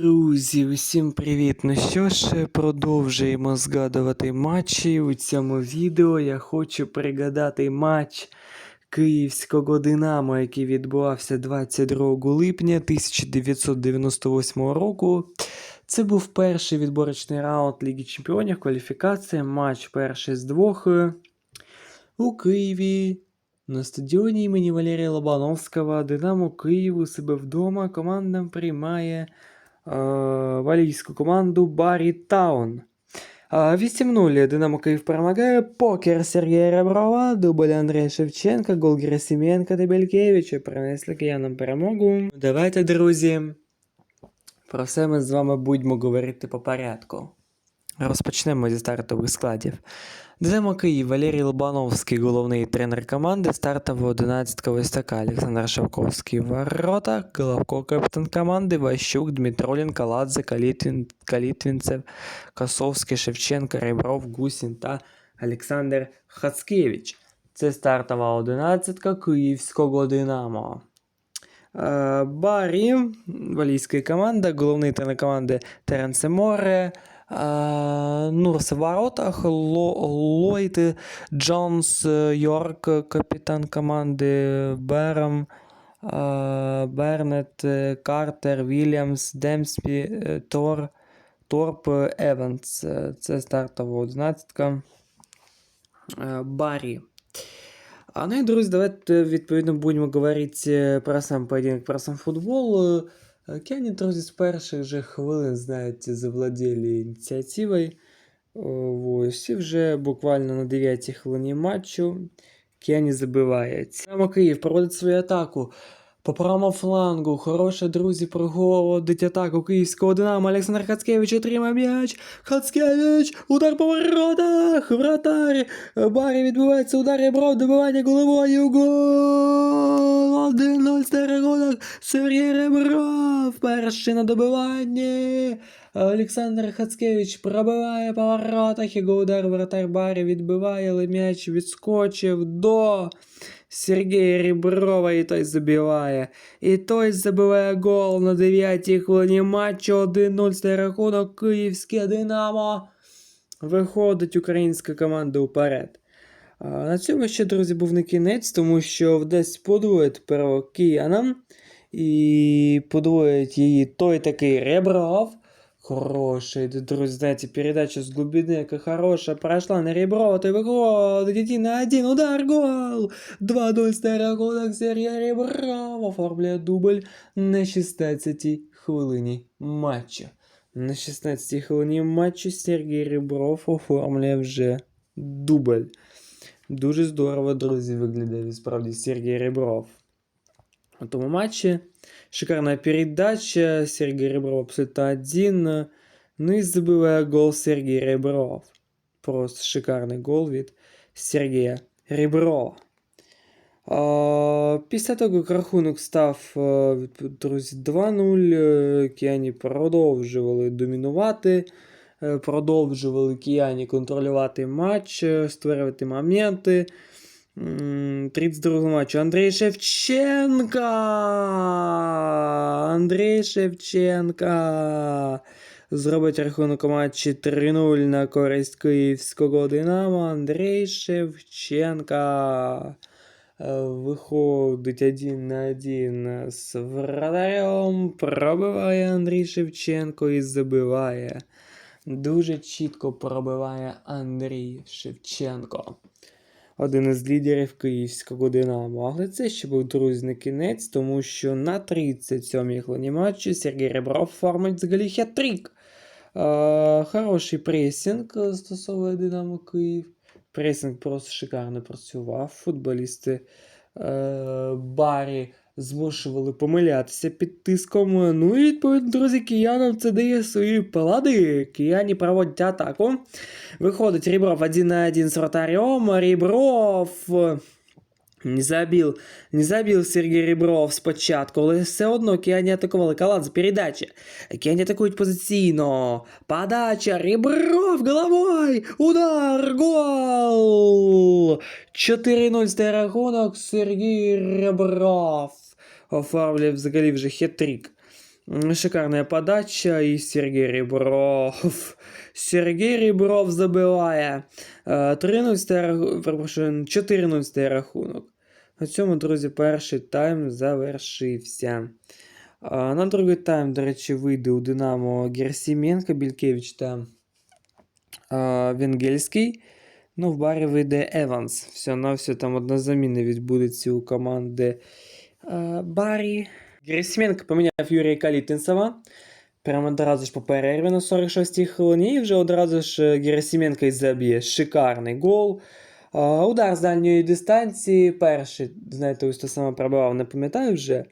Друзі, усім привіт! Ну що ж, продовжуємо згадувати матчі. У цьому відео я хочу пригадати матч Київського Динамо, який відбувався 22 липня 1998 року. Це був перший відборочний раунд Ліги Чемпіонів, кваліфікація, матч перший з двох у Києві. На стадіоні імені Валерія Лобановського Динамо Київ у себе вдома команда приймає е, валійську команду Барри Таун. Е, 8-0 Динамо Київ перемагає. Покер Сергія Реброва, дубль Андрія Шевченка, гол Герасименка та Белькевича принесли киянам перемогу. Давайте, друзі, про все ми з вами будемо говорити по порядку. Розпочнемо зі стартових складів. Динамо Київ, Валерій Лобановський, головний тренер команди, стартова 11 вистака, Олександр Шавковський, ворота, Головко, капітан команди, Ващук, Дмитролін, Каладзе, Калітвін, Калітвінцев, Косовський, Шевченко, Ребров, Гусін та Олександр Хацкевич. Це стартова 11 київського Динамо. Е, Барі, валійська команда, головний тренер команди Теренсе Море, Нурс в воротах, Ллойд, Джонс, е, Йорк, капітан команди, Берам, е, Бернет, е, Картер, Вільямс, Демспі, е, Тор, Торп, е, Еванс. Е, Це стартова одинадцятка. Е, Барі. А ну и, друзі, давайте відповідно будемо говорити про сам поєдинок, про сам футбол. Е, Кияні, друзі, з перших же хвилин, знаєте, завладіли ініціативою. Ось, і вже буквально на 9 хвилині матчу Кені забиває. Саме Київ проводить свою атаку. По правому флангу, хороша, друзі, проводить атаку київського Динамо. Олександр Хацкевич отримав м'яч. Хацкевич, удар по воротах, вратар. Барі відбувається удар Ребров, добивання головою. Гол! 1-0 на. Сергій Ребров. Перший на добиванні. Олександр Хацкевич пробиває по воротах. Його удар вратар Барі відбиває, але м'яч відскочив до Сергія Реброва і той забиває. І той забиває гол на 9-й хвилині матчу 1-0 це рахунок Київське Динамо. Виходить українська команда уперед. А, На цьому ще, друзі, був не кінець, тому що десь подвоїть перво киянам. І подвоїть її той такий Ребров. Хороший, да, друзі, знаете, передача с глубины, яка хороша, прошла на Реброва, той виходить, один на один, удар, гол! 2-0 стає рахунок Сергія Реброва, оформляє дубль на 16-й хвилині матчу. На 16-й хвилині матчу Сергій Ребров оформляє вже дубль. Дуже здорово, друзі, виглядає справді Сергій Ребров. У тому матчі шикарная передача, Сергей Ребров абсолютно один, ну и забиває гол Сергій Ребров. Просто шикарний гол від Сергія Реброва. Після того, як рахунок став, е, друзі, 2-0, е, кияні продовжували домінувати, е, продовжували кияні контролювати матч, створювати моменти. М, 32 матчу Андрій Шевченка. Андрій Шевченка. Зробить рахунок у матчі 3-0 на користь київського Динамо. Андрій Шевченка. Виходить один на один з вратарем. Пробиває Андрій Шевченко і забиває. Дуже чітко пробиває Андрій Шевченко один із лідерів київського Динамо. Але це ще був друзі не кінець, тому що на 37-й хвилині матчу Сергій Ребров формить взагалі хет-трік. Е, хороший пресінг стосовує Динамо Київ. Пресінг просто шикарно працював. Футболісти е, Барі змушували помилятися під тиском. Ну і відповідно, друзі, киянам це дає свої палади. Кияні проводять атаку. Виходить Рібров один на один з вратарем. Ребров не забив, не забив Сергій Ребров спочатку, але все одно Кіані атакували. Каладзе, передача. Кіані атакують позиційно. Подача, Ребров головою. Удар, гол! 4-0 стає рахунок. Сергій Ребров оформлює взагалі вже хет-трік. М, Шикарная подача и Сергей Ребров. Сергей Ребров забиває. Е, 3-0 стає 4-0 рахунок. На цьому, друзі, перший тайм завершився. На другий тайм, до речі, вийде у Динамо Герсіменко, Бількевич та Венгельський. Ну, в барі вийде Еванс. Все на все там одна заміна відбудеться у команди Барі. Герасименко поміняв Юрія Калітинцева. Прямо одразу ж по перерві на 46-й хвилині. І вже одразу ж е, Герасименко й заб'є шикарний гол. Удар з дальньої дистанції. Перший, знаєте, ось то саме пробивав, не пам'ятаю вже.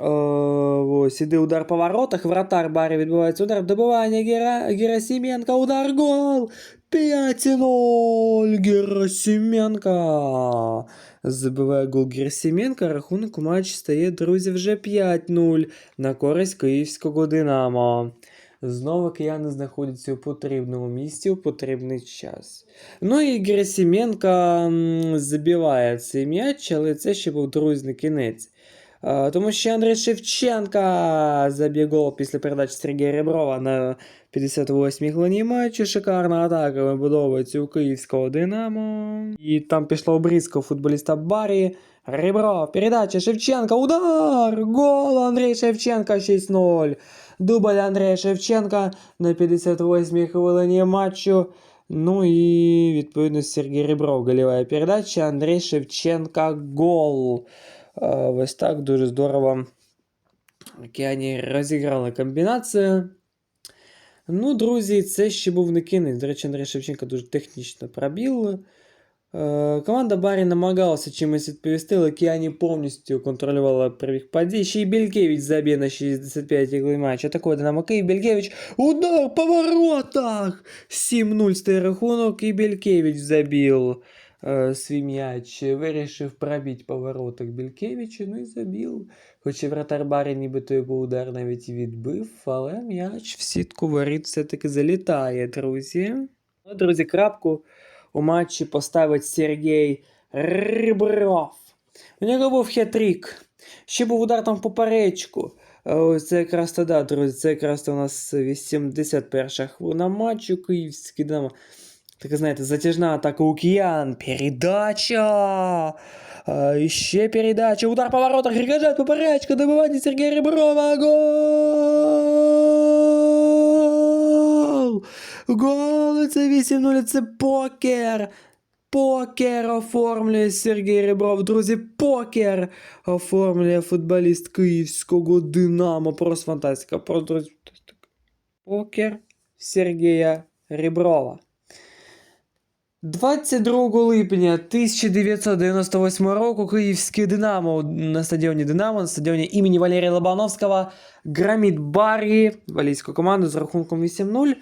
Ось іде удар по воротах. Вратар Барі відбувається удар. Добивання Гера... Удар гол. 5-0. Герасименко. Забиває гол Герасименко. Рахунок у матчі стає, друзі, вже 5-0 на користь київського Динамо. Знову кияни знаходяться у потрібному місці у потрібний час. Ну і Герасименко забиває цей м'яч, але це ще був друзі на кінець. Тому що Андрій Шевченка заб'є гол після передачі Сергія Реброва на 58-й хвилині матчу. Шикарна атака вибудовується у київського Динамо. І там пішла обрізка футболіста Барі. Ребров, передача Шевченка, удар! Гол Андрій Шевченка 6-0. Дубль Андрія Шевченка на 58-й хвилині матчу. Ну і відповідно Сергій Ребров, голівая передача. Андрій Шевченка гол. А, Ось так дуже здорово. Океані розіграли комбінацію. Ну, друзі, це ще був не кінець. До речі, Андрій Шевченко дуже технічно пробіл. Е, Команда Барі намагалася чимось відповісти, але повністю контролювала перебіг подій. Ще й Бількевич заб'є на 65-й голи матча. Такой Динамо Київ. Бількевич. Удар по воротах! 7-0 стає рахунок, і Бількевич забив е, свій м'яч. Вирішив пробити по воротах Бількевича, ну і забив. Хоч і вратар Барі нібито його удар навіть відбив, але м'яч в сітку воріт все-таки залітає, друзі. Ну, друзі, крапку у матчі поставить Сергій Ребров. У нього був хет-трік. Ще був удар там в поперечку. Е, Ось це якраз тоді, друзі, це якраз у нас 81 хвилина матчу київський Динамо. Така, знаєте, затяжна атака у киян. Передача! А, і ще передача. Удар по воротах. Рикошет, поперечка. Добивання Сергія Реброва. Гол! Гол! і Це 8-0. Це покер. Покер оформлює Сергій Ребров. Друзі, покер оформлює футболіст київського Динамо. Просто фантастика. Просто друзі. Покер Сергія Реброва. 22 липня 1998 року київський Динамо на стадіоні Динамо, на стадіоні імені Валерія Лобановського громить Барі, валійську команду з рахунком 8-0.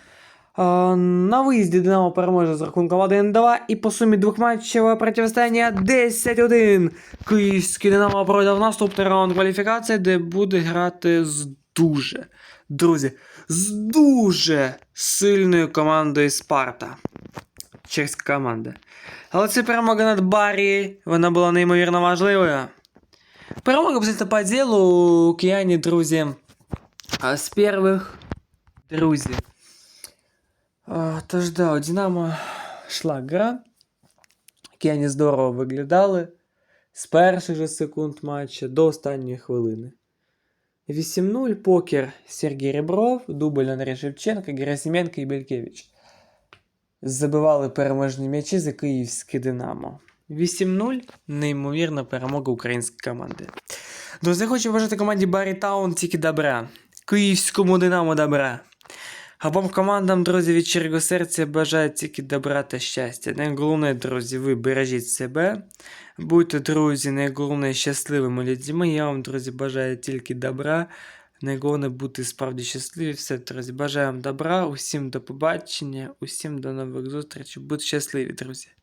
А, На виїзді Динамо переможе з рахунком 1-2 і по сумі двохматчеве протистояння 10-1. Київський Динамо пройде в наступний раунд кваліфікації, де буде грати з дуже, друзі, з дуже сильною командою Спарта чеська команда. Але це перемога над Барі, вона була неймовірно важливою. Перемога взята по ділу, кияні, друзі. А з перших, друзі. А, тож да, у Динамо шла гра. Кияні здорово виглядали. З перших же секунд матча до останньої хвилини. 8-0 покер Сергій Ребров, дубль Андрій Шевченко, Герасименко і Белькевич забивали переможні м'ячі за київське Динамо. 8-0 неймовірна перемога української команди. Друзі, хочу бажати команді Барі Таун тільки добра. Київському Динамо добра. Обом командам, друзі, від щирого серця бажаю тільки добра та щастя. Найголовніше, друзі, ви бережіть себе. Будьте, друзі, найголовніше щасливими людьми. Я вам, друзі, бажаю тільки добра. Найголовніше бути справді щасливі. Все, друзі, бажаю вам добра, усім до побачення, усім до нових зустрічей. Будьте щасливі, друзі.